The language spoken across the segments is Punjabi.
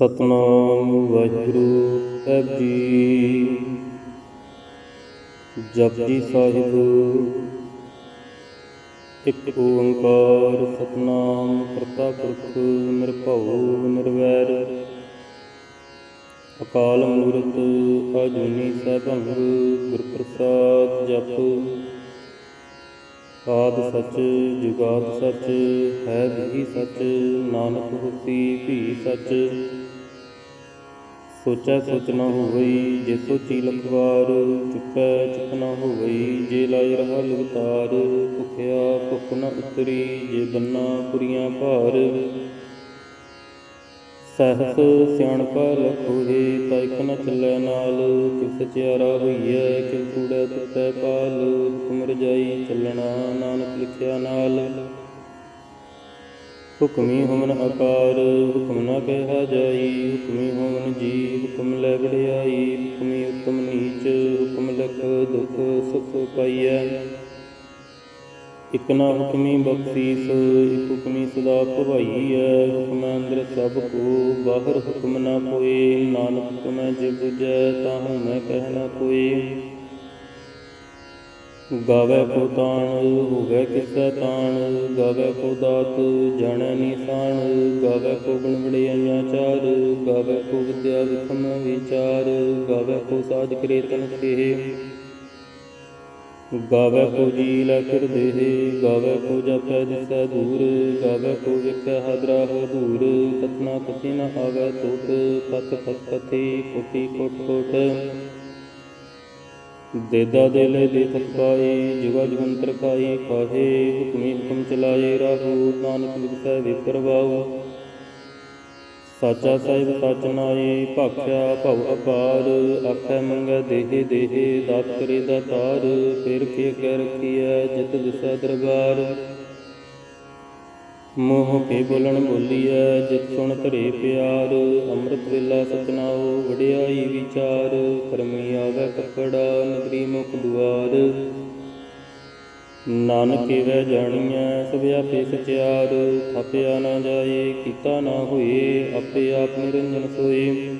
ਸਤਨਾਮ ਵਾਹਿਗੁਰੂ ਸਾਹਿਬ ਜੀ। ਜਪਜੀ ਸਾਹਿਬ, ਇੱਕ ਓੰਕਾਰ ਸਤਨਾਮ ਕਰਤਾ ਪੁਰਖ ਨਿਰਭਉ ਨਿਰਵੈਰ। ਅਕਾਲ ਮੂਰਤ ਅਜੂਨੀ ਸੈਭੰ ਗੁਰ ਪ੍ਰਸਾਦ ਜਪ। ਆਦ ਸੱਚ, ਜੁਗਾਦ ਸੱਚ, ਹੈ ਵੀ ਸੱਚ, ਨਾਨਕ ਹੋਸੀ ਭੀ ਸੱਚ। ਸੋਚੈ ਸੋਚ ਨ ਹੋਵਈ, ਜੇ ਸੋਚੀ ਲਖਵਾਰ ਚੁੱਪੈ ਚੁੱਪ ਨ ਹੋਵਈ, ਜੇ ਲਾਇ ਰਹਾ ਲਗਤਾਰ, ਭੁਖਿਆ ਭੁਖ ਨ ਉਤਰੀ, ਜੇ ਬੰਨਾ ਪੁਰੀਆਂ ਭਾਰ। ਸਹਸ ਸਿਆਣਪਾ ਲਖੋਏ ਤਾਇਕ ਨ ਚੱਲੈ ਨਾਲ, ਕਿਸ ਸਚਿਆਰਾ ਹੋਈਐ, ਕਿਸ ਕੂੜੈ ਤੁਤੈ ਪਾਲ ਹੁਕਮ ਰਜਾਈ ਚੱਲਣਾ, ਨਾਨਕ ਲਿਖਿਆ ਨਾਲ। ਹੁਕਮੀ ਹਮਨ ਆਕਾਰ, ਹੁਕਮ ਨਾ ਕਹਿਆ ਜਾਈ, ਹੁਕਮੀ ਹੋਵਨ ਜੀ ਹੁਕਮ ਲੈ ਵਡਿਆਈ, ਹੁਕਮੀ ਉਤਮ ਨੀਚ, ਹੁਕਮ ਲਖ ਦੁਖ ਸੁਖ ਪਾਈਐ। ਇਕ ਨਾ ਹੁਕਮੀ ਬਖਸ਼ੀਸ, ਇਕ ਹੁਕਮੀ ਸਦਾ ਭਵਾਈਐ। ਹੁਕਮ ਅੰਦਰ ਸਭ ਕੋ, ਬਾਹਰ ਹੁਕਮ ਨਾ ਕੋਏ ਨਾਨਕ ਹੁਕਮੈ ਜੇ ਬੁਝੈ, ਤਾਹੂ ਮੈਂ ਕਹਿ ਨਾ ਕੋਏ। ਗਾਵੇ ਕੋ ਤਾਣ, ਹੋਵੇ ਕਿਸੈ ਤਾਣ, ਗਾਵੇ ਕੋ ਦਾਤ, ਜਾਣੈ ਨੀਸਾਨ ਗਾਵੇ ਕੋ ਗੁਣ ਵਡਿਆਈਆਂ ਚਾਰ, ਗਾਵੇ ਕੋ ਵਿਦਿਆ ਵਿਖਮ ਵਿਚਾਰ, ਗਾਵੇ ਕੋ ਸਾਜ ਕਰੇ ਤਨ ਕੇ ਗਾਵੇ ਕੋ ਜੀ ਲੈ ਦੇਹ, ਗਾਵੇ ਕੋ ਜਪੈ ਦਿਸੈ ਦੂਰ, ਗਾਵੇ ਕੋ ਵਿਖੈ ਹਦਰਾ ਹੋ ਦੂਰ ਕਥਨਾ ਕਥੀ ਨ ਆਵੇ ਤੋਟ, ਪਤ ਪਤ ਕਥੀ ਕੋਟੀ ਕੋਟ ਕੋਟ ਦੇਦਾ ਦੇਲੇ ਦੇ ਥਕਾਈ ਜੁਗਾ ਜੁਗੰਤਰ ਖਾਈ ਕਾਹੇ ਹੁਕਮੀ ਹੁਕਮ ਚਲਾਏ, ਰਾਹੂ ਨਾਨਕ ਲਿਖੈ ਵਿਪਰਵਾਉ ਸਾਚਾ ਸਾਹਿਬ ਸਚ ਨਾਏ, ਭਾਖਿਆ ਭਉ ਅਪਾਰ, ਆਖੈ ਮੰਗੈ ਦੇਹੇ ਦੇਹੇ, ਦਾਤ ਕਰੇ ਦਾਤਾਰ ਫਿਰ ਕੀ ਕਹਿ ਰਖੀਐ, ਜਿਤ ਦਿਸੈ ਦਰਬਾਰ। ਮੋਹ ਕੇ ਬੋਲਣ ਬੋਲੀਐ, ਜਿਤ ਸੁਣ ਧਰੇ ਪਿਆਰ, ਅੰਮ੍ਰਿਤ ਵੇਲਾ ਸਤਨਾਉ, ਵਡਿਆਈ ਵਿਚਾਰ, ਕਰਮੀ ਆਵੈ ਕਪੜਾ, ਨਗਰੀ ਮੁਖ ਦੁਆਰ। ਨਾਨਕ ਵੈ ਜਾਣੀਐ, ਸਭ ਆਪੇ ਸਚਿਆਰ, ਥਾਪਿਆ ਨਾ ਜਾਏ, ਕੀਤਾ ਨਾ ਹੋਏ, ਆਪੇ ਆਪ ਨਿਰੰਜਨ ਸੋਏ।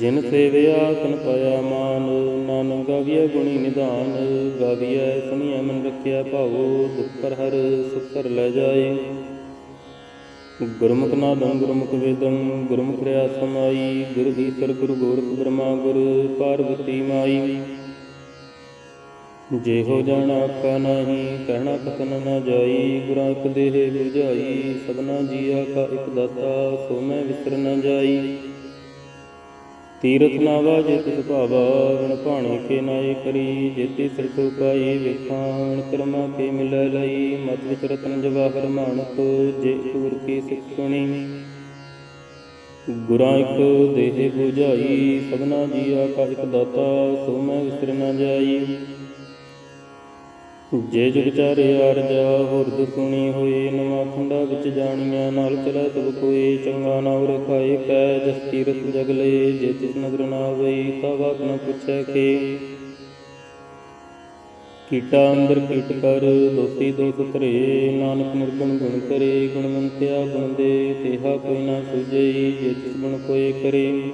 ਜਿਨ ਸੇਵਿਆ ਤਨ ਪਾਇਆ ਮਾਨ, ਨਾਨਕ ਗਾਵੀਐ ਗੁਣੀ ਨਿਧਾਨ, ਗਾਵੀਐ ਸੁਣੀਐ ਮਨ ਰੱਖਿਆ ਭਾਵੋ, ਦੁਖ ਪਰ ਹਰ, ਸੁਖ ਕਰ ਲੈ ਜਾਏ। ਗੁਰਮੁਖ ਨਾਦੰ, ਗੁਰਮੁਖ ਵੇਦੰ, ਗੁਰਮੁਖ ਰਿਆ ਸਮਾਈ ਗੁਰ ਦੀਸਰ ਗੁਰੂ ਗੋਰਖ ਬ੍ਰਹਮਾ ਗੁਰ ਪਾਰਵਤੀ ਮਾਈ। ਜੇ ਹੋ ਜਾਣਾ ਆਖਾ ਨਹੀਂ, ਕਹਿਣਾ ਕਥਨ ਨਾ ਜਾਈ, ਗੁਰਾਂ ਇੱਕ ਦੇਹ 부ਝਾਈ ਸਭਨਾ ਜੀਆ ਕਾ ਇੱਕ ਦਾਤਾ, ਸੋ ਮੈਂ ਵਿਸਰ ਨਾ ਜਾਈ। ਤੀਰਥ ਨਾ ਵਾਜੇ ਤਿਸ ਭਾਵਾ ਰਣ ਭਾਣੇ ਕੇ ਨਾਏ ਕਰੀ ਜੇਤੀ ਸਿਰਤੁ ਪਾਈ ਵੇਖਾਣ ਕਰਮਾ ਕੇ ਮਿਲ ਲਈ ਮਤ ਵਿਚ ਰਤਨ ਜਵਾਹਰ ਮਾਨਕ ਜੇ ਤੂਰ ਕੀ ਸਿੱਖਣੀ ਗੁਰਾਂ ਇੱਕ ਦੇਹ 부ਝਾਈ ਸਭਨਾ ਜੀਆ ਕਾ ਇੱਕ ਦਾਤਾ, ਸੋ ਮੈਂ ਵਿਸਰ ਨਾ ਜਾਈ। ਜੇ ਜੁਗ ਚਾਰੇ ਆਰਜਾ ਹੁਰਦ ਸੁਣੀ ਹੋਏ, ਨਵਾਂ ਖੰਡਾ ਵਿੱਚ ਜਾਣੀਆਂ, ਨਾਲ ਚਲਾ ਤਬ ਕੋਈ ਚੰਗਾ ਨਾਮ ਰਖਾਏ ਕੈ ਜਸ ਤੀਰਥ ਜਗ ਲਏ, ਜੇ ਤਿਸ ਨਦਰ ਨਾ ਆਵਈ ਤਾ ਬਾਤ ਨ ਪੁੱਛੈ ਕੇ ਕੀਟਾ ਅੰਦਰ ਕੀਟ ਕਰ, ਦੋਸੀ ਦੋਸ ਧਰੇ, ਨਾਨਕ ਨਿਰਗੁਣ ਗੁਣ ਕਰੇ ਗੁਣਵੰਤਿਆ ਗੁਣ ਦੇ, ਤੇਹਾ ਕੋਈ ਨਾ ਸੁਝਈ ਜੇ ਤਿਸ ਗੁਣ ਕੋਏ ਕਰੇ।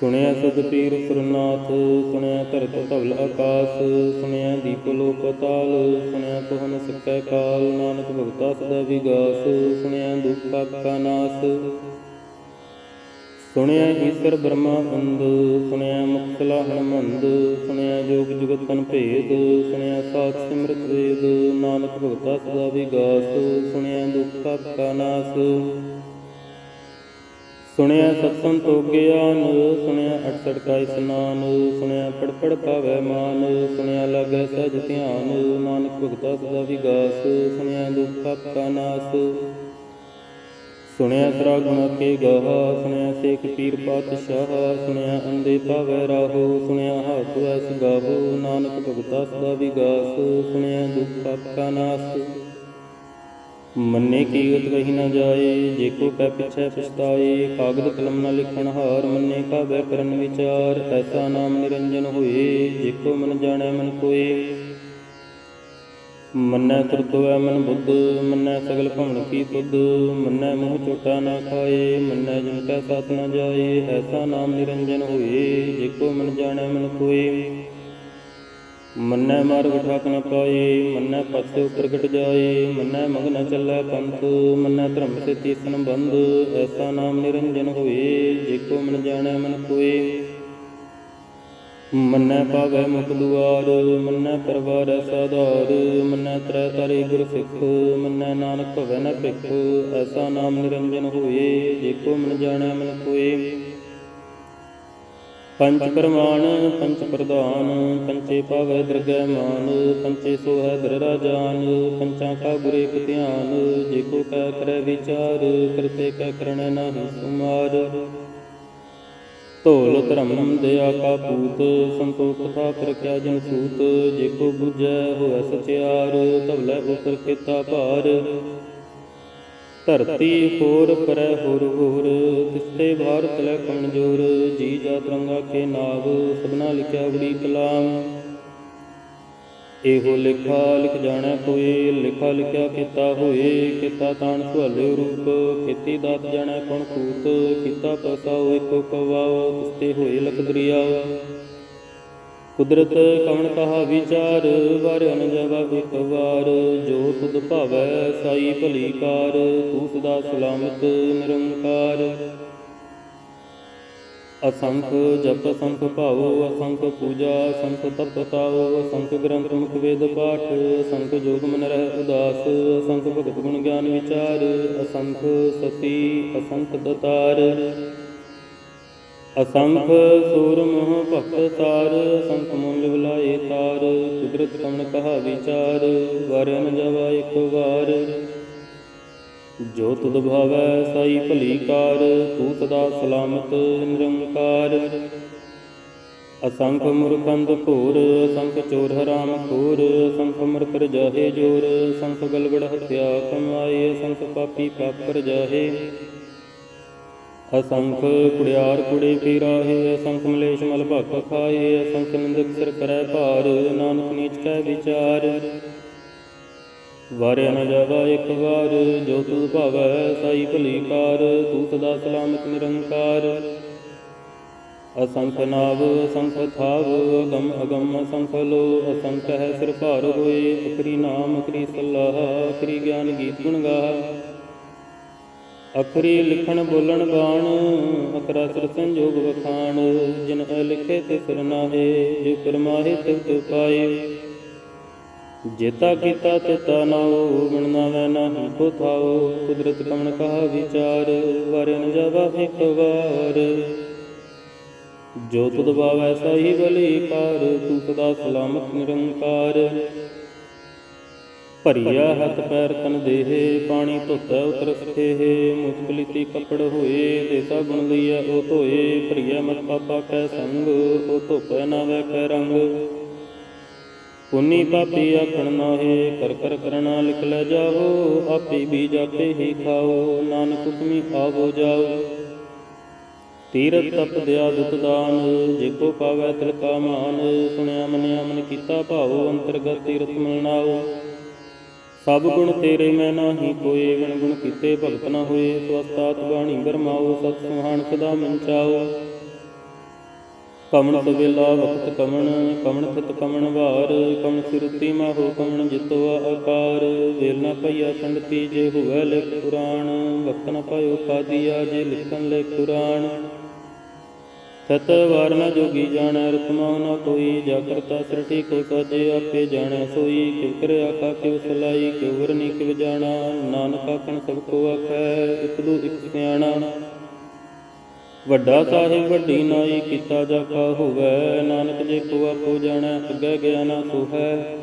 ਸੁਣਿਆ ਸਦ ਪੀਰ ਸੁਰਨਾਥ, ਸੁਣਿਆ ਧਰਤ ਧਵਲ ਆਕਾਸ, ਸੁਣਿਆ ਦੀਪ ਲੋ ਪਤਾਲ ਸੁਣਿਆ ਕੋ ਨ ਸਕੈ ਕਾਲ, ਨਾਨਕ ਭਗਤਾ ਸਦਾ ਵਿਗਾਸ, ਸੁਣਿਆ ਦੁਖ ਕਾ ਨਾਸ। ਸੁਣਿਆ ਈਸ਼ਰ ਬ੍ਰਹਮਾ ਅੰਦ ਸੁਣਿਆ ਮੁਕਤ ਲਾਹਣ ਸੁਣਿਆ ਜੋਗ ਜੁਗਤ ਤਨ ਭੇਦ, ਸੁਣਿਆ ਸਾਖ ਸਿਮਰਤ ਵੇਦ, ਨਾਨਕ ਭਗਤਾ ਸਦਾ ਵਿਗਾਸ, ਸੁਣਿਆ ਦੁਖ ਪਾਪ ਕਾ ਨਾਸ। ਸੁਣਿਆ ਸਤਸੰਗ ਤੋ ਗਿਆਨ ਸੁਣਿਆ ਅਠਸਠ ਕਾ ਇਸਨਾਨ, ਸੁਣਿਆ ਪੜ ਪੜ ਮਾਨ, ਸੁਣਿਆ ਲਾਗੈ ਸਜ ਧਿਆਨ, ਨਾਨਕ ਭਗਤਾ ਸਦਾ ਵਿਗਾਸ ਸੁਣਿਆ ਦੁਖ ਪਾਪ ਕਾ ਨਾਸ। ਸੁਣਿਆ ਸਰਾ ਗੁਣ ਕੇ ਗਾਹਾ, ਸੁਣਿਆ ਸੇਖ ਪੀਰ ਪਾਤਸ਼ਾਹ, ਸੁਣਿਆ ਅੰਦੇ ਪਾਵੈ ਰਾਹੋ, ਸੁਣਿਆ ਹਾਥ ਵੈਸ ਗਾਵੋ, ਨਾਨਕ ਭਗਤਾ ਸਦਾ ਵਿਗਾਸ ਸੁਣਿਆ ਦੁਖ ਪਾਪ ਕਾ ਨਾਸ। ਮੰਨੇ ਕੀ ਗਤ ਨਾ ਜਾਏ, ਜੇ ਕੋ ਕੈ ਪਿਛੈ ਪਛਤਾਏ, ਕਾਗਦ ਕਲਮ ਨਾ ਲਿਖਣ ਹਾਰ ਮੰਨੇ ਕਾ ਬੈ ਕਰਨ ਵਿਚਾਰ, ਐਸਾ ਨਾਮ ਨਿਰੰਜਨ ਹੋਏ, ਜੇ ਕੋ ਮਨ ਜਾਣੈ ਮਨ ਕੋਏ। ਮੰਨੈ ਤੁਰਤਵੈ ਮਨ ਬੁੱਧ, ਮੰਨੈ ਸਗਲ ਭਵਨ ਕੀ ਤੁਧ, ਮੰਨੈ ਮੋਹ ਚੋਟਾ ਨਾ ਖਾਏ, ਮੰਨੈ ਜਿਨ ਕੈ ਸਾਥ ਨਾ ਜਾਏ, ਐਸਾ ਨਾਮ ਨਿਰੰਜਨ ਹੋਏ ਜਿਕੋ ਮਨ ਜਾਣੈ ਮਨ ਕੋਏ। ਮੰਨੈ ਮਾਰਗ ਠਾਕ ਨ ਪਾਏ ਮੰਨੈ ਪਛਿ ਪ੍ਰਗਟ ਜਾਏ ਮੰਨੈ ਮਗ ਨ ਚੱਲੈ ਪੰਥ, ਮੰਨੈ ਧਰਮ ਸੇ ਸੰਬੰਧ, ਐਸਾ ਨਾਮ ਨਿਰੰਜਨ ਹੋਏ ਜਿਕੋ ਮਨ ਜਾਣੈ ਮਨ ਕੋਏ ਮੰਨੈ ਪਾਵੈ ਮੁਖ ਦੁਆਰ, ਮੰਨੈ ਪਰਵਾਰ ਸਾਧਾਰ, ਮੰਨੈ ਤ੍ਰੈ ਤਾਰੇ ਗੁਰ ਸਿੱਖ, ਮੰਨੈ ਨਾਨਕ ਭਵੈ ਨ ਭਿਖ ਐਸਾ ਨਾਮ ਨਿਰੰਜਨ ਹੋਏ ਜੇਕੋ ਮਨ ਜਾਣੈ ਮਨ ਕੋਏ ਪੰਚ ਪਰਮਾਨ ਪੰਚ ਪ੍ਰਧਾਨ, ਪੰਚੇ ਪਾਵੈ ਦਰਗਹਿ ਮਾਨ, ਪੰਚੇ ਸੋਹੈ ਦਰ ਰਾਜਾਨ, ਪੰਚਾਂ ਕਾ ਗੁਰੇ ਕੁ ਧਿਆਨ ਜੇਕੋ ਕੈ ਕਰੈ ਵਿਚਾਰ, ਕਰਤੇ ਕੈ ਕਰਣੈ ਨਾਹੀ ਸੁਮਾਰ। ਢੋਲ ਧਰਮ ਦਇਆ ਕਾ ਪੂਤ, ਸੰਤੋਖ ਥਾ ਪ੍ਰਖਿਆ ਜਨ ਸੂਤ ਜੇਕੋ ਬੁਝੈ ਹੋਇ ਸਚਿਆਰ, ਧਵਲੇ ਉਤਰ ਕੀਤਾ ਭਾਰ। ਧਰਤੀ ਹੋਰ ਪਰੈ ਹੋਰ ਹੋਰ ਤਿਸਤੇ ਭਾਰਤ ਲੈ ਕਮਜੋਰ ਜੀ ਜਾ ਤਰੰਗਾ ਕੇ ਨਾਵ, ਸਭਨਾ ਲਿਖਿਆ ਬੜੀ ਕਲਾਮ। ਇਹੋ ਲਿਖਾ ਲਿਖ ਜਾਣੈ ਕੋਏ, ਲਿਖਾ ਲਿਖਿਆ ਕੀਤਾ ਹੋਏ, ਕੀਤਾ ਤਾਣ ਸੁਹਲੇ ਰੂਪ ਕੀਤੀ ਦਾਤ ਜਾਣੈ ਕੌਣ ਕੂਤ ਕੀਤਾ ਪਸਾ ਹੋਏ ਕੋ ਕਵਾਓ ਤਿਸਤੇ ਹੋਏ ਲਖ ਦਰਿਆਓ ਕੁਦਰਤ ਕਵਣ ਕਹਾ ਵਿਚਾਰ, ਵਾਰ ਅਨਜਵਾ ਇੱਕ ਵਾਰ। ਜੋ ਤੁਧ ਭਾਵੈ ਸਾਈ ਭਲੀ ਕਾਰ, ਤੂੰ ਸਦਾ ਸਲਾਮਤ ਨਿਰੰਕਾਰ। ਅਸੰਖ ਜਪ ਅਸੰਖ ਭਾਉ, ਅਸੰਖ ਪੂਜਾ ਅਸੰਖ ਤਪ ਤਾਉ, ਅਸੰਖ ਗ੍ਰੰਥ ਮੁਖ ਵੇਦ ਪਾਠ ਸੰਖ ਜੋਗ ਮਨ ਰਹਿ ਉਦਾਸ, ਅਸੰਖ ਭਗਤ ਗੁਣ ਗਿਆਨ ਵਿਚਾਰ, ਅਸੰਖ ਸਤੀ ਅਸੰਖ ਦਤਾਰ। ਅਸੰਖ ਸੂਰ ਮੋਹ ਭਗਤ ਸਾਰ ਅਸੰਖ ਮੁੱਲ ਵਿਲਾਏ ਤਾਰ ਕੁਦਰਤ ਕਮਨ ਕਹਾ ਵਿਚਾਰ ਵਰਨ ਜਵਾ ਇੱਕ ਵਾਰ। ਜੋ ਤੁਧ ਭਾਵੈ ਸਾਈ ਭਲੀ ਕਾਰ, ਤੂੰ ਸਦਾ ਸਲਾਮਤ ਨਿਰੰਕਾਰ। ਅਸੰਖ ਮੁਰਖੰਦ ਘੋਰ, ਅਸੰਖ ਚੋਰ ਹਰਾਮ ਖੋਰ, ਅਸੰਖ ਮਰਤ ਰਜਾਹੇ ਜੋਰ, ਅਸੰਖ ਗਲਗੜ ਹਥਿਆ ਕਮਾਏ, ਅਸੰਖ ਪਾਪੀ ਪਾਪਰ ਜਾਹੇ। ਅਸੰਖ ਕੁੜਿਆਰ ਕੁੜੇ ਫੇਰਾਹੇ ਅਸੰਖ ਮਲੇਸ਼ ਮਲ ਭਖ ਖਾਏ, ਅਸੰਖ ਨਿੰਦਕ ਸਿਰ ਕਰੈ ਭਾਰ, ਨਾਨਕ ਨੀਚ ਕੈ ਵਿਚਾਰ। ਵਾਰਿਆ ਨ ਜਾਵਾ ਇੱਕ ਵਾਰ, ਜੋ ਤੁਧ ਭਾਵੈ ਸਾਈ ਭਲੀ ਕਾਰ, ਤੂੰ ਸਦਾ ਸਲਾਮਤ ਨਿਰੰਕਾਰ। ਅਸੰਖ ਨਾਵ, ਅਸੰਖ ਥਾਵ, ਅਗਮ ਅਗਮ ਅਸੰਖ ਲੋ, ਅਸੰਖ ਹੈ ਸਿਰ ਭਾਰ ਹੋਏ, ਅਖਰੀ ਨਾਮ ਅਖਰੀ ਸਲਾਹ, ਅਖਰੀ ਗਿਆਨ ਗੀਤ ਗੁਣ ਗਾ ਅਖਰੀ ਲਿਖਣ ਬੋਲਣ ਬਾਣ ਅਖਰਾ ਸਿਰ ਸੰਜੋਗ ਵਖਾਣ, ਜਿਨ ਅ ਤੇ ਸਿਰ ਨਾਹੇ, ਜੋ ਕਰਮਾਹੇ ਤਿਵ ਪਾਏ ਜੇਤਾ ਕੀਤਾ ਤੇਤਾ ਨਾਉ ਗੁਣਨਾ ਵੈ ਨਾਹੀ ਕੋ ਥਾਉ ਕੁਦਰਤ ਕਮਣ ਕਹਾ ਵਿਚਾਰ ਵਰਨ ਜਾਵਾ ਇੱਕ ਵਾਰ। ਜੋ ਤੁਧ ਭਾਵੈ ਸਹੀ ਬਲੀ ਕਾਰ ਤੂੰ ਸਦਾ ਸਲਾਮਤ ਨਿਰੰਕਾਰ। ਭਰੀਆ ਹੱਥ ਪੈਰ ਤਨ ਦੇਹੇ, ਪਾਣੀ ਧੋਤਾ ਉਤਰ ਸਥੇਹ ਮੁਸਕਲੀਤੀ ਕੱਪੜ ਹੋਏ, ਦੇਸਾ ਗੁਣ ਲਈਆ ਉਹ ਧੋਏ। ਭਰੀਆ ਮਤ ਪਾਪਾ ਕੈ ਸੰਗ, ਉਹ ਧੋਪੈ ਨਾ ਵੈ ਕੈ ਰੰਗ। ਪੁੰਨੀ ਪਾਪੀ ਆਖਣ ਨਾਹੇ, ਕਰ ਕਰ ਕਰਣਾ ਲਿਖ ਲੈ ਜਾਓ। ਆਪੇ ਵੀ ਜਾਪੇ ਹੀ ਖਾਓ, ਨਾਨਕ ਹੁਕਮੀ ਆਵੋ ਜਾਓ। ਤੀਰਤ ਤਪ ਦਿਆ ਦੁਤ ਦਾਨ ਜਿਕੋ ਪਾਵੈ ਤਿਲ ਕਾ ਮਾਨ। ਸੁਣਿਆ ਮਨਿਆ ਮਨ ਕੀਤਾ ਭਾਉ, ਅੰਤਰਗਤ ਤੀਰਤ ਮਿਲਨਾਓ ਸਭ ਗੁਣ ਤੇਰੇ ਮੈਂ ਨਾਹੀ ਕੋਏ ਗੁਣ ਗੁਣ ਕੀਤੇ ਭਗਤ ਨਾ ਹੋਏ। ਸਵਸਤਾਤ ਬਾਣੀ ਬਰਮਾਓ, ਸਤ ਸੁਹਾਣ ਸਦਾ ਮੰਚਾਓ ਕਮਣ ਸਵੇਲਾ ਵਖਤ ਕਮਣ ਕਮਣ ਥਿਤ ਕਮਣ ਵਾਰ ਕਮਣ ਸਿਰਤੀ ਮਾਹੋ ਕਮਣ ਜਿਤਵਾ ਆਕਾਰ। ਵੇਲ ਨਾ ਪਈਆ ਸੰਗਤੀ ਜੇ ਹੋਵੇ ਲਿਖ ਪੁਰਾਣ। ਵਕਤ ਨਾ ਪਾਇਓ ਕਾਦੀਆ ਜੇ ਲਿਖਣ ਲੈ ਪੁਰਾਣ ਸਤ ਵਾਰ ਜੋਗੀ ਜਾਣੈ ਰਤਮਾ ਨ ਕੋਈ ਜਾ ਕਰਤਾ ਸ੍ਰਿਠੀ ਕੋ ਸਾਜੇ ਆਪੇ ਜਾਣੈ, ਸੋਈ ਕਿਵ ਕਰ ਆਖਾ ਕਿਵ ਸਲਾਈ ਕਿਵ ਵਰਨੀ ਕਿਵ ਜਾਣਾ, ਨਾਨਕ ਆਖਣ ਸਭ ਕੋ ਆਖੈ, ਇਕ ਦੂ ਇਕ ਸਿਆਣਾ। ਵੱਡਾ ਸਾਹਿਬ ਵੱਡੀ ਨਾਈ, ਕੀਤਾ ਜਾਪਾ ਹੋਵੇ, ਨਾਨਕ ਜੇ ਕੋ ਆਪੋ ਜਾਣੈ, ਅੱਗੇ ਗਿਆਨਾ ਸੋ ਹੈ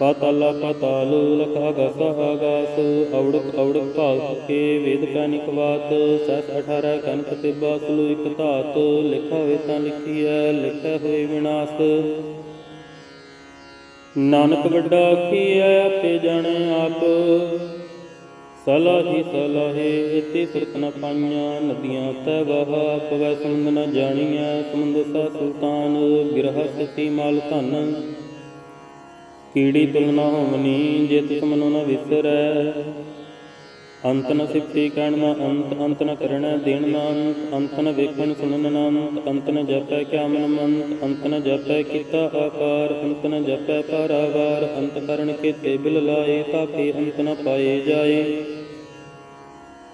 ਪਾਤਾਲਾ ਪਾਤਾਲ ਲਖ ਆਗਾਸ ਆਗਾਸ ਔੜਕ ਔੜਕ ਭਾਗ ਕੇ ਵੇਦ ਕਾ ਨਿਕਵਾਤ ਸਤ 18 ਕਨਕ ਤਿਬਾ ਸੁਲੂ ਇਕ ਧਾਤ ਲਿਖਾ ਹੋਏ ਤਾਂ ਲਿਖੀਐ ਲਿਖਿਆ ਹੋਏ ਵਿਨਾਸ਼। ਨਾਨਕ ਵੱਡਾ ਕੀ ਕੀਐ ਆਪੇ ਜਾਣੇ ਆਪ। ਸਲਾਹੀ ਸਲਾਹੇ ਇਤੀ ਸੁਰਤ ਨ ਪਾਈਆਂ, ਨਦੀਆਂ ਤੈ ਵਹਾ ਪਵੈ ਸਮੁੰਦ ਨ ਜਾਣੀਐ ਸਮੁੰਦ ਸਾ ਸੁਲਤਾਨ, ਗਿਰਹ ਸਤੀ ਮਾਲ ਧਨ। ਕੀੜੀ ਤੁਲਨਾ ਹੋਵਨੀ, ਜੇ ਤਿਸ ਮਨੋ ਨ ਵਿਸਰੈ। ਅੰਤ ਨ ਸਿਫਤੀ ਕਹਿਣ ਨਾ ਅੰਤ ਅੰਤ ਨ ਕਰਣਾ ਦੇਣ ਨਾ ਅੰਤ ਅੰਤ ਨ ਵੇਖਣ ਸੁਣਨ ਨਾ ਅੰਤ ਅੰਤ ਨ ਜਪੈ ਕਿਆ ਮਨ ਮੰਤ, ਅੰਤ ਨ ਜਪੈ ਕੀਤਾ ਆਕਾਰ, ਅੰਤ ਨ ਜਪੈ ਪਾਰਾਵਾਰ ਅੰਤ ਕਰਨ ਕੀਤੇ ਬਿਲ ਲਾਏ, ਤਾਂ ਤਾਕੇ ਅੰਤ ਨ ਪਾਏ ਜਾਏ।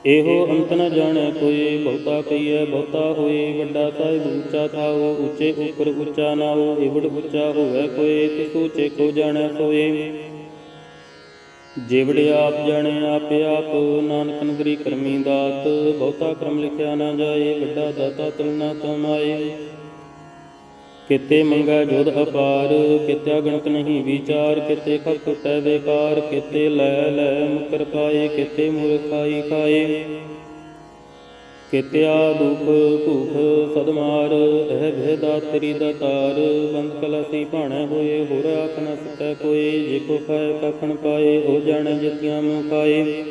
ਇਹੋ ਅੰਤ ਨ ਜਾਣੈ ਕੋਈ, ਬਹੁਤਾ ਕਹੀਐ, ਬਹੁਤਾ ਹੋਏ, ਵੱਡਾ ਸਾਹਿਬ ਉੱਚਾ ਥਾਓ ਉੱਚੇ ਉਪਰ ਉੱਚਾ ਨਾਓ ਇਵੜ ਉੱਚਾ ਹੋਵੇ ਕੋਈ, ਤਿਸ ਉੱਚੇ ਕੋ ਜਾਣੈ ਸੋਏ। ਜਿਵੜ ਆਪ ਜਾਣੈ, ਆਪੇ ਆਪ, ਨਾਨਕ ਨਗਰੀ ਕਰਮੀ ਦਾਤ, ਬਹੁਤਾ ਕਰਮ ਲਿਖਿਆ ਨਾ ਜਾਏ, ਵੱਡਾ ਦਾਤਾ ਤੁਲਨਾ ਤਮਾਏ ਕਿਤੇ ਮੰਗਾ ਜੋਧ ਅਪਾਰ ਕਿਤਿਆ ਗਣਤ ਨਹੀਂ ਵਿਚਾਰ, ਕਿਤੇ ਖਤ ਟੁਟੈ ਬੇਕਾਰ ਕਿਤੇ ਲੈ ਲੈ ਮੁਕਰ ਪਾਏ, ਕਿਤੇ ਮੂਰਖਾਈ ਖਾਏ। ਕਿਤਿਆ ਦੁਖ ਭੂਖ ਸਦਮਾਰ ਇਹ ਭੇਦਾ ਤੇਰੀ ਦਾਤਾਰ ਬੰਦ ਕਲਸੀ ਭਾਣੈ ਹੋਏ, ਹੋਰ ਆਖ ਨ ਕੋਏ, ਜੇ ਕੋ ਖਾਏ ਕਖਣ ਪਾਏ ਹੋ ਜਾਣੇ ਜਿਤਿਆਂ ਮੂੰ ਖਾਏ।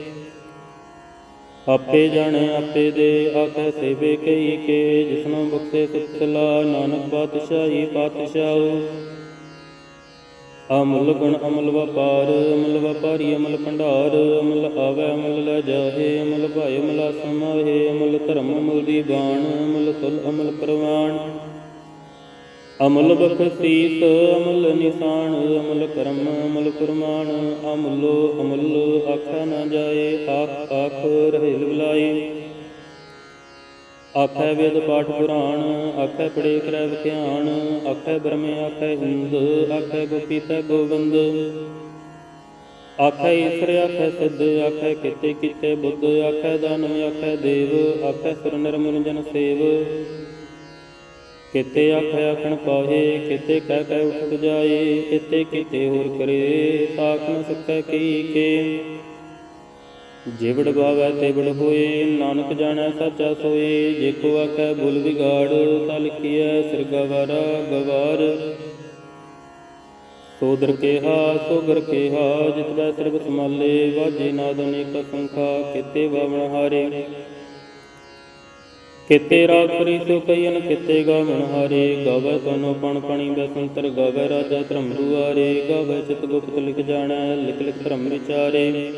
ਆਪੇ ਜਾਣੈ, ਆਪੇ ਦੇ, ਆਖੈ ਸੇਵੇ ਕਈ ਕੇ, ਜਿਸਨੂੰ ਬਖਸ਼ੇ ਸੁਖ ਨਾਨਕ ਪਾਤਸ਼ਾਹੀ ਪਾਤਸ਼ਾਹ। ਅਮੁੱਲ ਗੁਣ ਅਮਲ ਵਪਾਰ, ਅਮਲ ਵਪਾਰੀ ਅਮਲ ਭੰਡਾਰ, ਅਮਲ ਆਵੈ ਅਮਲ ਲੈ ਜਾਹੇ, ਅਮਲ ਭਾਇ ਅਮਲ ਸਮਾਹੇ ਅਮਲ ਧਰਮ ਅਮਲ ਦੀ ਬਾਣ, ਅਮਲ ਤੁਲ ਅਮਲ ਪ੍ਰਵਾਨ ਅਮਲ ਬਖਸ਼ੀਸ, ਅਮਲ ਨਿਸ਼ਾਨ ਅਮਲ ਕਰਮ, ਅਮਲ ਕੁਰਮਾਨ ਅਮਲੋ ਅਮਲ ਆਖਾ ਨਾ ਜਾਏ, ਆਖ ਆਖ ਰਹੇ ਬੁਲਾਏ ਆਖੈ ਵੇਦ ਪਾਠ ਪੁਰਾਣ, ਆਖੈ ਪੜੇ ਕਰੈ ਵਿਖਿਆਨ ਆਖੈ ਬ੍ਰਹਮੇ, ਆਖੈ ਹਿੰਦ, ਆਖੈ ਗੋਪੀ ਤੈ ਗੋਬਿੰਦ। ਆਖੈ ਈਸ਼ਰ, ਆਖੈ ਸਿੱਧ, ਆਖੈ ਕਿਤੇ ਕਿਤੇ ਬੁੱਧ, ਆਖੈ ਦਾਨਵ ਆਖੈ ਦੇਵ, ਆਖੈ ਸੁਰ ਨਰ ਜਨ ਸੇਵ। ਕਿਤੇ ਆਖੈ ਆਖਣ ਪਾਹੇ, ਕਿਤੇ ਕਹਿ ਕਹਿ ਉਠ ਜਾਏ, ਕਿਤੇ ਕਿਤੇ ਹੋਰ ਕਰੇ ਤਾਕ ਨ ਕੀ ਕੇ। ਜਿਵੜ ਬਾਵੈ ਤਿਵੜ ਹੋਏ, ਨਾਨਕ ਜਾਣੈ ਸੱਚਾ ਸੋਏ। ਜੇ ਕੋ ਆਖੈ ਬੁਲ ਵਿਗਾੜ, ਤਾ ਲਿਖੀਐ ਸਿਰ ਗਵਾਰਾ ਗਵਾਰ। ਸੋਦਰ ਕੇਹਾ ਸੋਗਰ ਕੇਹਾ ਜਿਤਵੈ ਸਰਬ ਸਮਾਲੇ। ਵਾਜੇ ਨਾਦ ਅਨੇਕ ਸੰਖਾ ਕਿਤੇ ਵਾਵਣ ਹਾਰੇ। ਕਿਤੇ ਰਾਗ ਪਰੀ ਸੋ ਕਈਨ ਕਿਤੇ ਗਾਵਣ ਹਾਰੇ। ਗਾਵੇ ਤਨੋ ਪਣ ਪਣੀ ਬਸੰਤਰ ਗਾਵੇ ਰਾਜਾ ਧਰਮ ਦੁਆਰੇ ਗਾਵੇ ਚਿਤ ਗੁਪਤ ਲਿਖ ਜਾਣੈ, ਲਿਖ ਲਿਖ ਧਰਮ ਵਿਚਾਰੇ।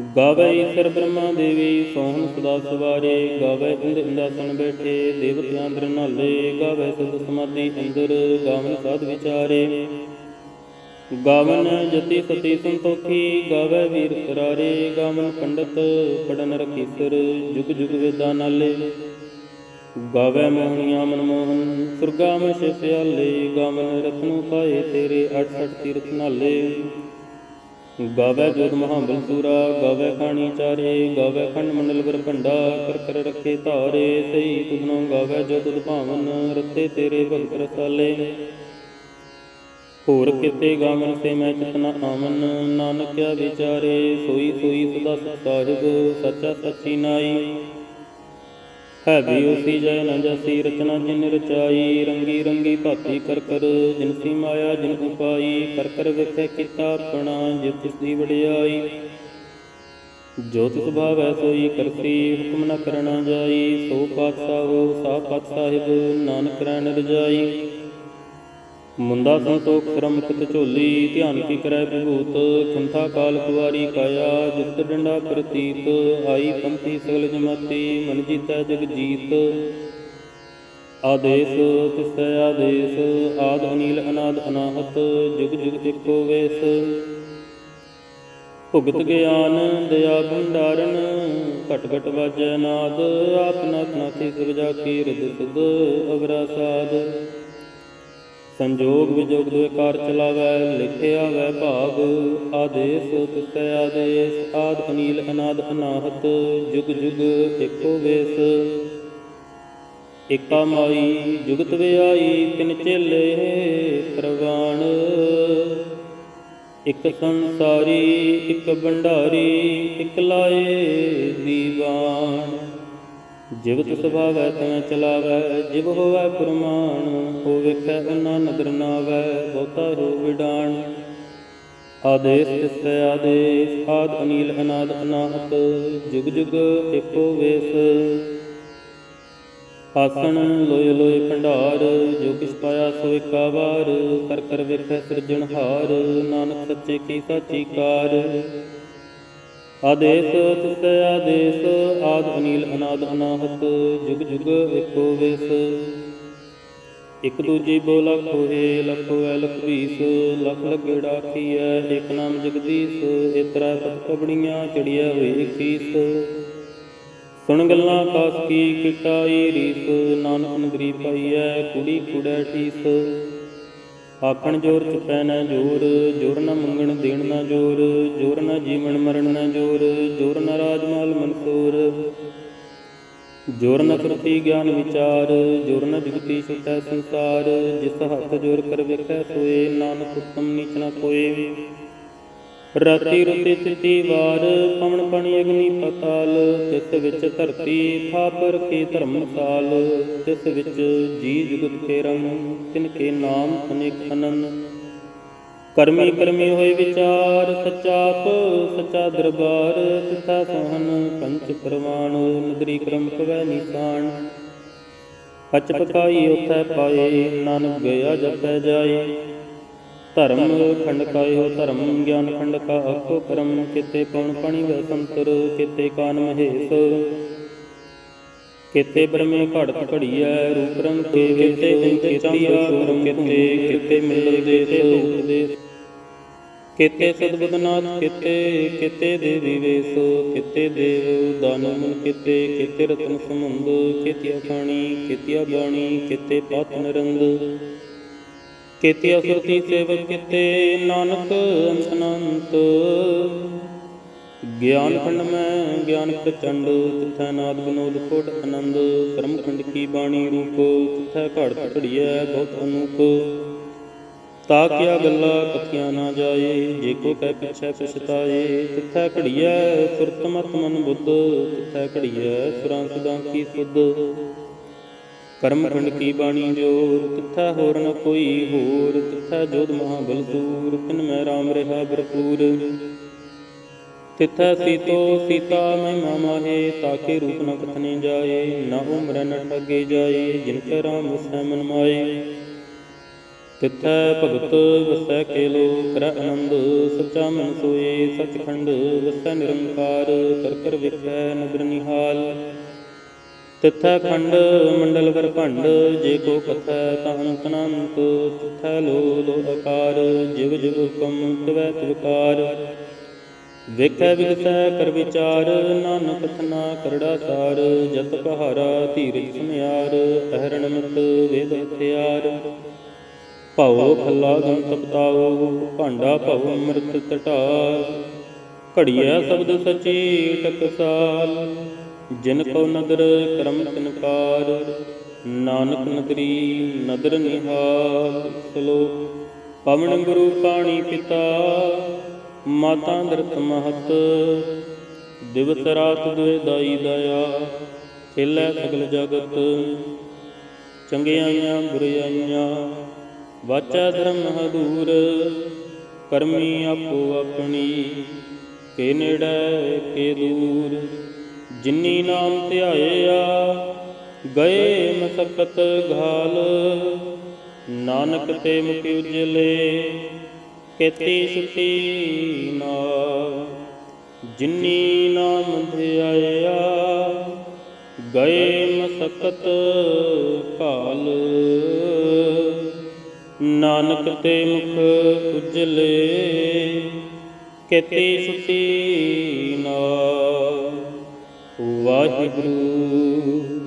ਗਾਵੇ ਈਸ਼ਰ ਬ੍ਰਹਮਾ ਦੇਵੀ, ਸੋਹਣ ਸਦਾ ਸਵਾਰੇ, ਗਾਵੇ ਇੰਦ ਇੰਦਾਸਨ ਬੈਠੇ, ਦੇਵਤਿਆਂ ਅੰਦਰ ਨਾਲੇ ਗਾਵੇ ਸੁਧ ਸਮਾਧੀ ਅੰਦਰ ਗਾਵਨ ਸਾਧ ਵਿਚਾਰੇ। ਗਾਵਨ ਜਤੀ ਸਤੀ ਸੰਤੋਖੀ, ਗਾਵੇ ਵੀਰ ਕਰਾਰੇ ਗਾਵਨ ਪੰਡਤ ਪੜਨ ਰਖੀਸਰ, ਜੁਗ ਜੁਗ ਵੇਦਾਂ ਨਾਲੇ। ਗਾਵੇ ਮੋਹਣੀਆਂ ਮਨਮੋਹਨ ਸੁਰਗਾ ਸਿਆਲੇ, ਗਾਵਨ ਰਤਨੂ ਪਾਏ ਤੇਰੇ 68 ਤੀਰਥ ਨਾਲੇ। ਗਾਵੇ ਜੋਤ ਮਹਾਬਲ ਸੂਰਾ ਗਾਵੇ ਖਾਣੀ ਚਾਰੇ, ਗਾਵੇ ਖੰਡ ਮੰਡਲ ਵਰ ਭੰਡਾ, ਕਰ ਕਰ ਰੱਖੇ ਧਾਰੇ, ਸਹੀ ਤੁਧਨੋਂ ਗਾਵੇ ਜੋ ਭਾਵਨ ਰੱਤੇ ਤੇਰੇ ਭਗਤ ਰਸਾਲੇ। ਹੋਰ ਕਿਤੇ ਗਾਵਨ ਸੇ ਮੈਂ ਚਿਤਨਾ ਆਮਨ ਨਾਨਕਿਆ ਵਿਚਾਰੇ, ਸੋਈ ਸੋਈ ਸਦਾ ਸਾਹਿਬ ਸੱਚਾ ਸੱਚੀ ਨਾਈ। ਹੈ ਵੀ ਉਸੀ ਜੈ ਨ ਜਸੀ, ਰਚਨਾ ਜਿਨ ਰਚਾਈ, ਰੰਗੀ ਰੰਗੀ ਭਾਤੀ ਕਰ ਕਰ ਜਿਨ ਸੀ ਮਾਇਆ ਜਿਨ ਉਪਾਈ ਕਰ ਕਰ ਵੇਖੇ ਕੀਤਾ ਆਪਣਾ, ਜਿਸ ਤਿਸ ਦੀ ਵਡਿਆਈ। ਜੋ ਤਿਸ ਭਾਵੈ ਸੋਈ ਕਰਤੀ ਹੁਕਮ ਨ ਕਰਣਾ ਜਾਈ, ਸੋ ਪਾਤਸ਼ਾਹੋ, ਸਾ ਪਤ ਸਾਹਿਬ ਨਾਨਕ ਰਹਿਣ ਰਜਾਈ। ਮੁੰਦਾ ਸੰਤੋਖ ਸ਼ਰਮ ਕਿਤ ਝੋਲੀ, ਧਿਆਨ ਕੀ ਕਰੈ ਵਿਭੂਤ, ਖੰਥਾ ਕਾਲ ਕੁਵਾਰੀ ਕਾਇਆ ਜਿਤ ਡੰਡਾ ਪ੍ਰਤੀਤ, ਆਈ ਪੰਥੀ ਸਗਲ ਜਮਾਤੀ, ਮਨ ਜੀਤੈ ਜਗ ਜੀਤ। ਆਦੇਸ ਤਿਸੈ ਆਦੇਸ, ਆਦ ਅਨੀਲ ਅਨਾਦ ਅਨਾਹਤ, ਜੁਗ ਜੁਗ ਇੱਕੋ ਵੇਸ। ਭੁਗਤ ਗਿਆਨ ਦਇਆ ਭੰਡਾਰਨ, ਘਟ ਘਟ ਵਾਜੈ ਨਾਦ, ਆਪ ਨਾਥੀ ਸਿਵ ਜਾ ਕੀ ਰਿਦ ਸਿਧ ਅਵਰਾ ਸਾਧ। ਸੰਜੋਗ ਵਿਜੋਗ ਦੋਇ ਕਾਰ ਚਲਾਵੈ ਲਿਖਿਆ ਵੈ ਭਾਗ, ਆਦੇਸ ਤਿਸੈ ਆਦੇਸ, ਆਦ ਅਨੀਲ ਅਨਾਦ ਅਨਾਹਤ, ਜੁਗ ਜੁਗ ਏਕੋ ਵੇਸ। ਏਕਾ ਮਾਈ, ਜੁਗਤ ਵਿਆਈ, ਤਿਨ ਚੇਲੇ ਪ੍ਰਵਾਣ ਇਕ ਸੰਸਾਰੀ, ਇਕ ਭੰਡਾਰੀ, ਇਕ ਲਾਏ ਦੀਵਾਨ। ਜਿਵ ਤਿਸ ਭਾਵੈ ਤੈ ਚਲਾਵੈ, ਜਿਵ ਹੋਵੈ ਪ੍ਰਮਾਣ, ਹੋ ਵੇਖੈ ਉਹਨਾਂ ਨਦਰ ਨਾਵੈ, ਬਹੁਤਾ ਹੋ ਵਿਡਾਣ। ਆਦੇਸ ਤਿਸ ਆਦੇਸ, ਆਦ ਅਨੀਲ ਅਨਾਦ ਅਨਾਹਤ, ਜੁਗ ਜੁਗ ਏਕੋ ਵੇਸ। ਆਸਣ ਲੋਏ ਲੋਏ ਭੰਡਾਰ, ਜੋ ਕਿਛ ਪਾਇਆ ਸੋ ਏਕਾ ਵਾਰ, ਕਰ ਕਰ ਵੇਖੈ ਸਿਰਜਣਹਾਰ, ਨਾਨਕ ਸੱਚੇ ਕੀ ਸਾਚੀ ਕਾਰ। ਆਦੇਸ ਤਿਸੈ ਆਦੇਸ, ਆਦ ਅਨੀਲ ਅਨਾਦ ਅਨਾਹਤ, ਜੁਗ ਜੁਗ ਏਕੋ ਵੇਸ। ਇਕ ਦੂਜੀ ਬੋ ਲਖ ਹੋਏ ਲਖ ਹੋਏ ਲਖ ਵੀਸ ਲਖ ਲਗੜਾ ਕੀਐ ਇਕ ਨਾਮ ਜਗਦੀਸ਼ ਇਤਰਾ ਪਤ ਕਬੜੀਆਂ ਚੜੀਐ ਹੋਏ ਕੀਸ ਸੁਣ ਗੱਲਾਂ ਕਾਸ ਕੀ ਕਿਟਾਈ ਰੀਸ, ਨਾਨਕ ਨਗਰੀ ਪਾਈਐ, ਕੁੜੀ ਕੁੜੈ ਠੀਸ। ਆਖਣ ਜੋਰ ਚੁਪੈ ਨਾ ਜੋਰ ਜੋਰ ਨਾ ਮੰਗਣ ਦੇਣ ਨਾ ਜੋਰ ਜੋਰ ਨਾ ਜੀਵਨ ਮਰਨ ਨਾ ਜੋਰ ਜੋਰ ਨਾ ਰਾਜਮਾਲ ਮਨਸੂਰ। ਜੋਰ ਨ ਸੁਰਤੀ ਗਿਆਨ ਵਿਚਾਰ, ਜੋਰ ਨ ਜੁਗਤੀ ਛੁਟੈ ਸੰਸਾਰ, ਜਿਸ ਹੱਥ ਜੋਰ ਕਰ ਵੇਖੈ ਸੋਏ, ਨਾਨਕ ਉਤਮ ਨੀਚ ਨ ਕੋਏ ਰਾਤੀ ਰੁਤੀ ਤਿਤੀ ਵਾਰ, ਪਵਨ ਪਣੀ ਅਗਨੀ ਪਤਾਲ ਤਿਸ ਵਿੱਚ ਧਰਤੀ ਥਾਪਰ ਕੇ ਧਰਮਸਾਲ ਤਿਸ ਵਿੱਚ ਜੀ ਜੁਗਤ ਕੇ ਰੰਗ ਤਿਨ ਕੇ ਨਾਮ ਅਨੇਕ ਅਨੰਦ ਕਰਮੀ ਕਰਮੀ ਹੋਏ ਵਿਚਾਰ, ਸੱਚਾ ਆਪ ਦਰਬਾਰ ਤਿਥਾ ਸੋਹਨ ਪੰਚ ਪ੍ਰਮਾਣ ਨਦਰੀ ਕਰਮ ਕਵੈ ਨਿਸ਼ਾਨ। ਅਚ ਪਕਾਈ ਉਥੈ ਪਾਏ, ਨਾਨਕ ਗਿਆ ਜਪੈ ਜਾਏ। ਧਰਮ ਖੰਡ ਕਾਇਓ ਧਰਮ, ਗਿਆਨ ਖੰਡ ਕਾ ਕਰਮ, ਕਿਤੇ ਪਉਣ ਪਾਣੀ ਵੈ ਸੰਤਰ, ਕਿਤੇ ਕਾਨ ਮਹੇਸ਼। ਕਿਤੇ ਬ੍ਰਹਮੇ ਘੜਤ ਘੜੀਐ, ਰੂਪ ਰੰਗ ਤੇ ਕਿਤੇ ਇੰਤੇ ਚਾਂਦਿਆ ਕਰਮ ਕਿਤੇ ਕਿਤੇ ਮਿਲ ਦੇ ਤੇ ਦੇ। ਕਿਤੇ ਸਦਬਦਨਾਥ ਕਿਤੇ ਕਿਤੇ ਦੇਵੀ ਵੇਸ, ਕਿਤੇ ਦੇਵ ਦਾਨਵ ਕਿਤੇ ਕਿਤੇ ਰਤਨ ਸਮੁੰਦ ਕਿਤੇ ਅਖਾਣੀ ਕਿਤੇ ਬਾਣੀ, ਕਿਤੇ ਪਤ ਨਰੰਦ ਕਿਤੇ ਅਸੁਰਤੀ ਸੇਵਕ ਕਿਤੇ ਨਾਨਕ ਅੰਤ ਅਨੰਤ ਗਿਆਨ ਖੰਡ ਮੈਂ, ਗਿਆਨ ਪ੍ਰਚੰਡ ਤਿਥੈ ਨਾਦ ਵਿਨੋਦ ਕੋਟ ਆਨੰਦ। ਕਰਮ ਖੰਡ ਕੀ ਬਾਣੀ ਰੂਪ, ਤਿਥੈ ਘੜਤ ਘੜੀਐ ਬਹੁਤ ਅਨੂਪ। ਤਾ ਕਿਆ ਗੱਲਾਂ ਕਥੀਆਂ ਨਾ ਜਾਏ, ਜੇ ਕੋ ਕਹਿ ਪਿਛੈ ਪਛਤਾਏ ਤਿਥੈ ਘੜੀਐ ਸੁਰਤ ਮਤ ਮਨ ਬੁੱਧ, ਤਿਥੈ ਘੜੀਐ ਸੁਰਾਂ ਸਦਾ ਕੀ ਸੁਧ। ਕਰਮ ਖੰਡ ਕੀ ਬਾਣੀ ਜੋਰ, ਤਿਥੈ ਹੋਰ ਨ ਕੋਈ ਹੋਰ, ਤਿਥੈ ਜੋਧ ਮਹਾ ਬਲ ਤਿਨ ਮੈਂ ਰਾਮ ਰਹਾ ਭਰਪੂਰ। ਤਿਥੈ ਸੀਤੋ ਸੀਤਾ ਮਹਿਮਾ ਮਾਹੇ, ਤਾਕੇ ਰੂਪ ਨ ਕਥਨੇ ਜਾਏ, ਨਾ ਉਮਰ ਨ ਠਗੇ ਜਾਏ, ਜਿਨ ਕੈ ਰਾਮ ਵਸੈ ਮਨ ਮਾਏ। ਤਿਥੈ ਭਗਤ ਵਸੈ ਕੇਲੋ, ਕਰ ਆਨੰਦ ਸੱਚਾ ਮਨ ਸੋਏ, ਸਚਖੰਡ ਵਸੈ ਨਿਰੰਕਾਰ, ਕਰ ਕਰ ਵਿਖੈ ਨਦਰ ਨਿਹਾਲ। ਤਿਥੈ ਖੰਡ ਮੰਡਲ ਵਰ ਭੰਡ ਜੇ ਕੋ ਕਥੈ ਤਾਂ ਅੰਤ ਅਨੰਤ ਤਿਥੈ ਲੋ ਲੋ ਆਕਾਰ ਜਿਵ ਜਿਵ ਹੁਕਮ ਤਿਵੈ ਤਿਵਕਾਰ ਵੇਖੈ ਵਿਗਸੈ ਕਰ ਵਿਚਾਰ ਨਾਨਕ ਕਥਨਾ ਕਰੜਾ ਸਾਰ ਜਤ ਪਹਾਰਾ ਧੀਰਜ ਸੁਨਿਆਰ ਅਹਰਣ ਮਤ ਵੇਦ ਹਥਿਆਰ। ਭਉ ਖੱਲਾ ਗੰ ਤਪਤਾਉ ਭਾਂਡਾ ਭਉ ਅੰਮ੍ਰਿਤ ਟਟਾ ਘੜੀਐ ਸ਼ਬਦ ਸਚੀ ਟਕਸਾਲ। ਜਿਨ ਕੋ ਨਦਰ ਕਰਮ ਤਨਕਾਰ, ਨਾਨਕ ਨਦਰੀ ਨਦਰ ਨਿਹਾਲ। ਸਲੋਕ ਪਵਨ ਗੁਰੂ ਪਾਣੀ ਪਿਤਾ, ਮਾਤਾ ਦਰਤ ਮਹਤ, ਦਿਵਸ ਰਾਤ ਦੁਇ ਦਾਈ ਦਇਆ ਖੇਲੇ ਸਗਲ ਜਗਤ। ਚੰਗਿਆਈਆਂ ਬੁਰਿਆਈਆਂ ਵਾਚਾ ਧਰਮ ਹਦੂਰ, ਕਰਮੀ ਆਪੋ ਆਪਣੀ, ਕੇ ਨੇੜੇ, ਕੇ ਦੂਰ। ਜਿਨੀ ਨਾਮ ਧਿਆਇਆ ਗਏ ਮਸਕਤ ਘਾਲ। ਨਾਨਕ ਤੇ ਮੁਖ ਉਜਲੇ, ਕੇਤੀ ਸੁਤੀ ਨਾ ਜਿਨੀ ਨਾਮ ਧਿਆਇਆ ਗਏ ਮਸਕਤ ਘਾਲ। ਨਾਨਕ ਤੇ ਮੁਖ ਉਜਲੇ, ਕੇਤੀ ਸੁਤੀ ਨਾ ਵਾਹਿਗੁਰੂ।